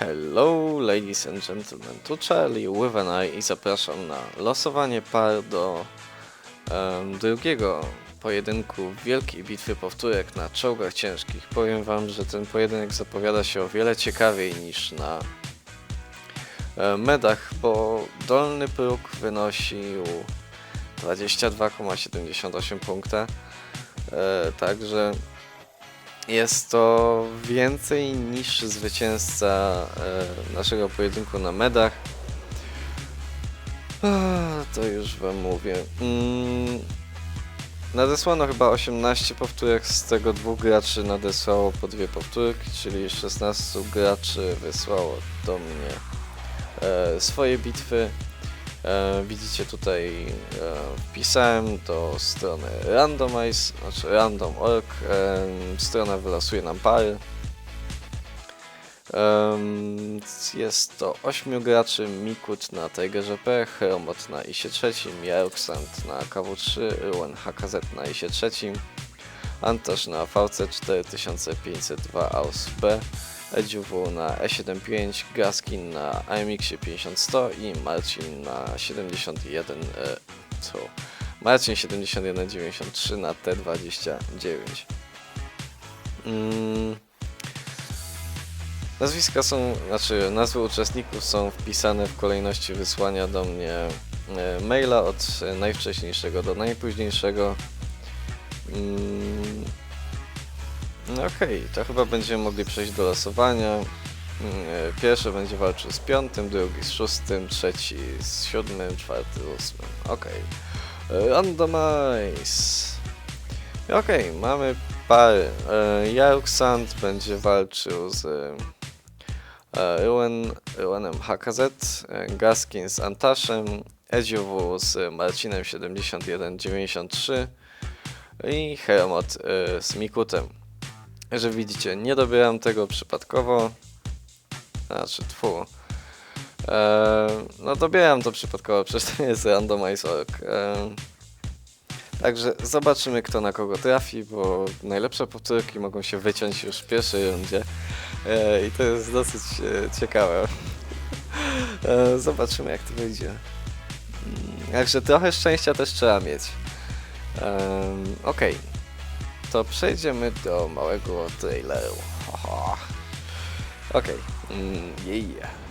Hello, ladies and gentlemen, tu Charlie with an eye i zapraszam na losowanie par do em, drugiego pojedynku wielkiej bitwy powtórek na czołgach ciężkich. Powiem wam, że ten pojedynek zapowiada się o wiele ciekawiej niż na medach, bo dolny próg wynosił 22,78 punkta, e, także jest to więcej niż zwycięzca e, naszego pojedynku na medach. To już wam mówię. Mm, nadesłano chyba 18 powtórek, z tego dwóch graczy nadesłało po dwie powtórki, czyli 16 graczy wysłało do mnie e, swoje bitwy. E, widzicie tutaj e, wpisałem do strony randomize, znaczy random.org. E, strona wylosuje nam pary. Jest to 8 graczy, Mikut na Tigerze P, Chromot na ISie trzecim, Jaroksant na KW3, Ruan HKZ na ISie trzecim, Antosz na VC 4502 AUS B, EDUW na E75, Gaskin na AMX 5100 i Marcin na 71 e, co? Marcin 7193 na T29. Mm. Nazwiska są, znaczy nazwy uczestników są wpisane w kolejności wysłania do mnie e, maila od e, najwcześniejszego do najpóźniejszego. Mm, no okej, to chyba będziemy mogli przejść do losowania. Mm, e, Pierwszy będzie walczył z piątym, drugi z szóstym, trzeci z siódmym, czwarty z ósmym. Okej. E, Randomize. Okej, mamy pary. E, Jaruksand będzie walczył z Ruen, Ruenem HKZ, Gaskin z Antaszem, Edziuwu z Marcinem 7193 i Hermot z Mikutem. Że widzicie, nie dobieram tego przypadkowo. Znaczy, tfu. E, no dobieram to przypadkowo, przecież to nie jest randomize.org. E, także zobaczymy kto na kogo trafi, bo najlepsze powtórki mogą się wyciąć już w pierwszej rundzie. E, I to jest dosyć e, ciekawe. E, zobaczymy jak to wyjdzie. Mm, Także trochę szczęścia też trzeba mieć. Um, Okej. To przejdziemy do małego traileru. Okej. Mm, yeah.